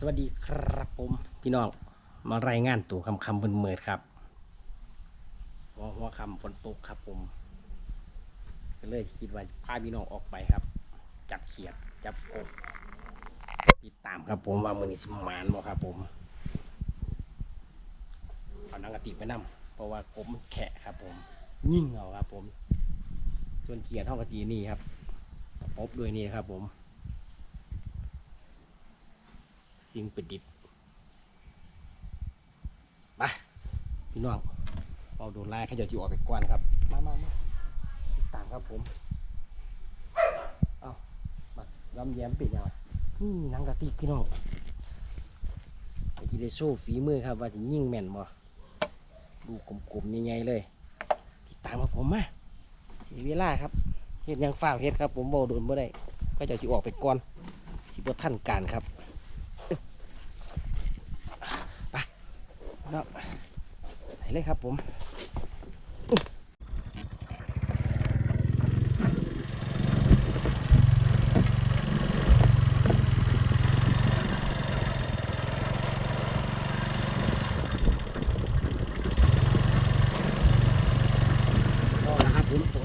สวัสดีครับผมพี่น้องมารายงานตัวคำคำบนเมิดครับหัวหัวคำฝนตกครับผมก็เลยคิดว่าพาพี่น้องออกไปครับ จับเขียดจับกบติดตามครับผมว่ามือนี้สิมานบ่ครับผมเอาหนังกระติไปนํเพราะว่ากบมันแขะครับ ผม ยิ่งเอาครับ ผมส่วนเขียดเท่ากับจีนี่ครับพบด้วยนี่ครับผม สิ่งประดิษฐ์ไปพี่น้องเอาโดนไล่เขาจะจิออกไปกวนครับ มามามาติดตามครับผม เอามาลำแย้มปิดยังไงนี่หนังกระติกพี่น้องไอ้ที่ได้โซ่ฝีมือครับ ว่าจะยิ่งแม่นบ่ดูกลมๆใหญ่ๆเลยติดตามครับผมมาเสียเวลาครับเฮ็ดหยังฝ้าวเฮ็ดครับ ผมบ่โดนบ่ได้ก็จะจิออกไปก่อนสิบ่ทันการครับ เนาะไหนเลยครับผม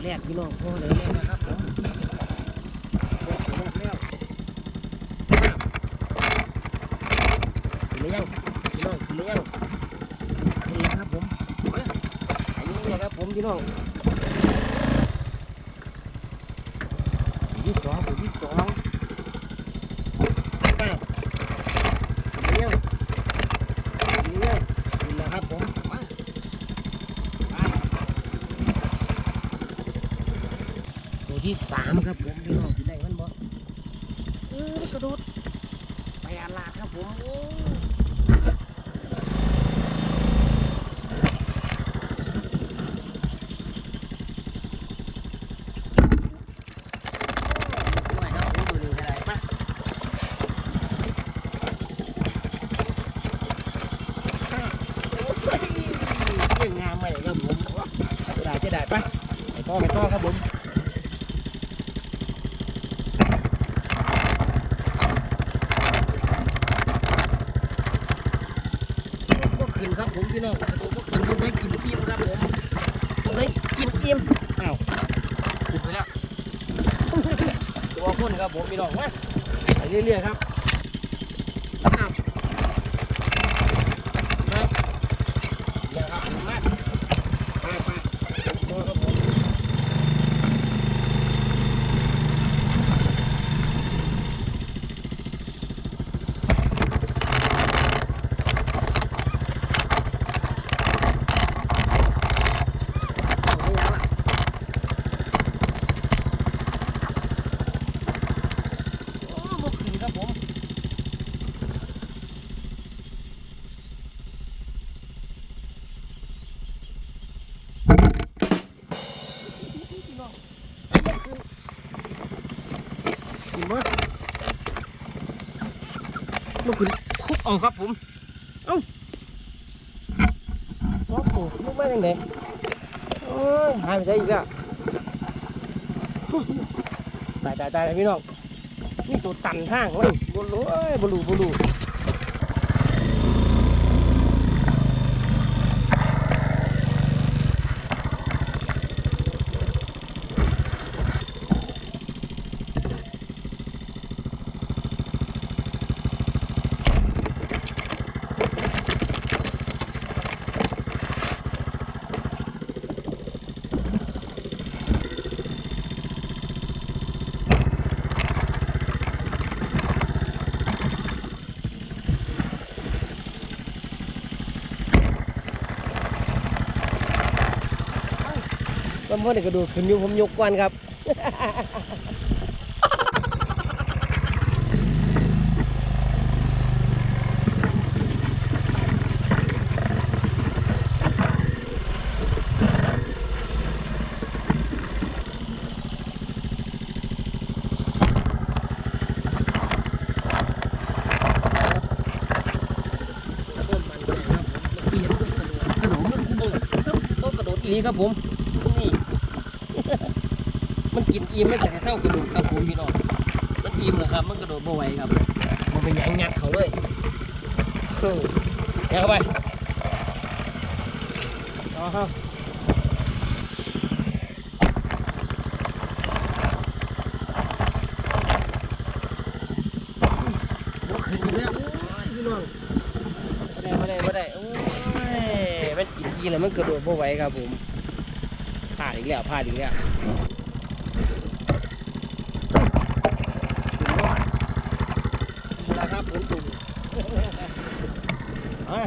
แรกพี่น้องพ่อเลยนะครับผมแรกแล้วขึ้ยังพี่น้องขึ้นหรือยัง นี่ครับผมอันนี้นะครับ ผมพี่น้องตัวที่สองตัวที่สองไปเลี้ยงเลี้ยงนี่นะครับผมมาตัวที่สามครับผมพี่น้องที่ได้มันบ่เออกระโดดไปอาลาดครับผมโอ้ด้วยครับผมตัวนี้ก็ได้ปะโอ้ยเรื่องงามใหม่ครับผมจะได้จะได้ปะไป ต่อไปต่อครับผมขึ้นครับผมพี่น้องผมก็ขึ้นต้องได้กินอิ่มครับผมต้องได้กินอิ่มอ้าวขึ้นไปแล้วตัวคนครับผมพี่น้องมาไปเรื่อยๆครับอ้าวมาเดี๋ยวครับมาไปไปตัวครับผมเอาไม่ยังล่ะ โอ้บกขึ้นครับผมพี่น้องบ่ขึ้นขึ้นมา บ่ขึ้นคุกเอาครับผม เอ้าซอกโอ้ลูกมาจังไดโอ้ยหายไปไหนอีกแล้วตายตายตายพี่น้องนี่ตัวตันทางเว้ยบลูเอ้ยบลูบลู มันพ่อเด็กกระโดดขึ้นอยู่ผมยกกวนครับนมันใหญ่ครับผม มันกินอิ่มมันจะเท่ากระโดดครับผมพี่น้องมันอิ่มเหรอครับ มันกระโดดบ่ไหวครับบ่ผมเป็นยังยัดเขาเลยเฮ้ยยัดเข้าไปเอาเข้าบ่ขึ้นอีกแล้วโอ้ยพี่น้องไม่ได้ไม่ได้ไม่ได้โอ้ยมันกินกีแล้วมันกระโดดบ่ไหวครับผมพลาดอีกแล้วพลาดอีกแล้ว แล้วครับผมตุ่มอะ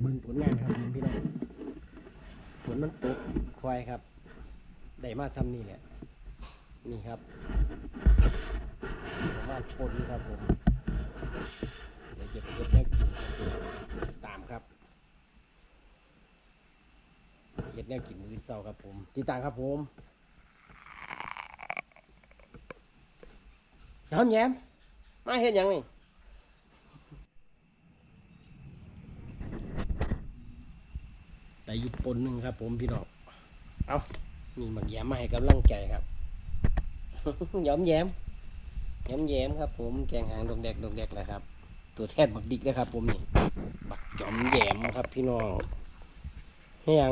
เบึงผลงานครับพี่น้องฝ นมันตกควายครับ ได้มาทำนี่แหละ นี่ครับมาชนครับผม เดี๋ยวจะไปเก็บได้กินตามครับเก็บแนวกินมือเช้าครับผมติดตามครับผมย้อมแย้มมาเห็นยังนี่ แต่ อยู่ปนหนึ่งครับ ผมพี่น้อง เอามีหมักแย้มมาให้กำลังใจครับย้อมแย้มย้อมแย้มครับ ผม แกงหางดงแดกดงแดกแหละครับ ตัวแทนบักดิกนะครับ ผมนี่ บักย้อมแย้มครับ พี่น้องเฮียง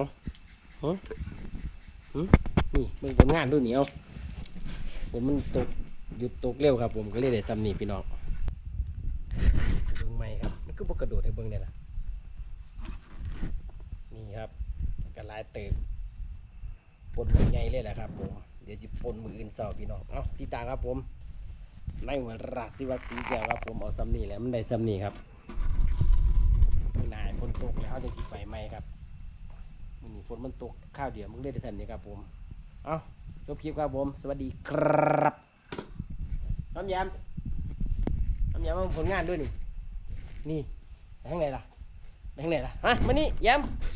ฮะหึนี่มึงผลงานดูเหนียวผมมันตกหยุดตกเร็วครับ ผมก็เลยได้ซ้ำนี่พี่น้องเบิ่งไม่ครับมันก็บกระโดดให้เบิ่งได้ล่ะนี่ครับายเติมปนมือใหญ่เลยแหละครับผมเดี๋ยวจะปนมืออื่นเสาพี่น้องเอาที่ตางครับผมในเหมือนราชสิวัสีแก้วครับผมเอาซ้ำนี่แหล้วมันได้ซ้ำนี่ครับมือนายฝนตกแล้วเขาจะกินไฟไหมครับมื้อนี่ฝนมันตกข้าวเดียวมึงได้แต่ทันนี่ครับผมเอาจบคลิปครับผม สวัสดีครับน้ำยำน้ำยำมาผลงานด้วยนี่นี่ไปทางไหนล่ะไปทางไหนล่ะฮะมานี่ยำ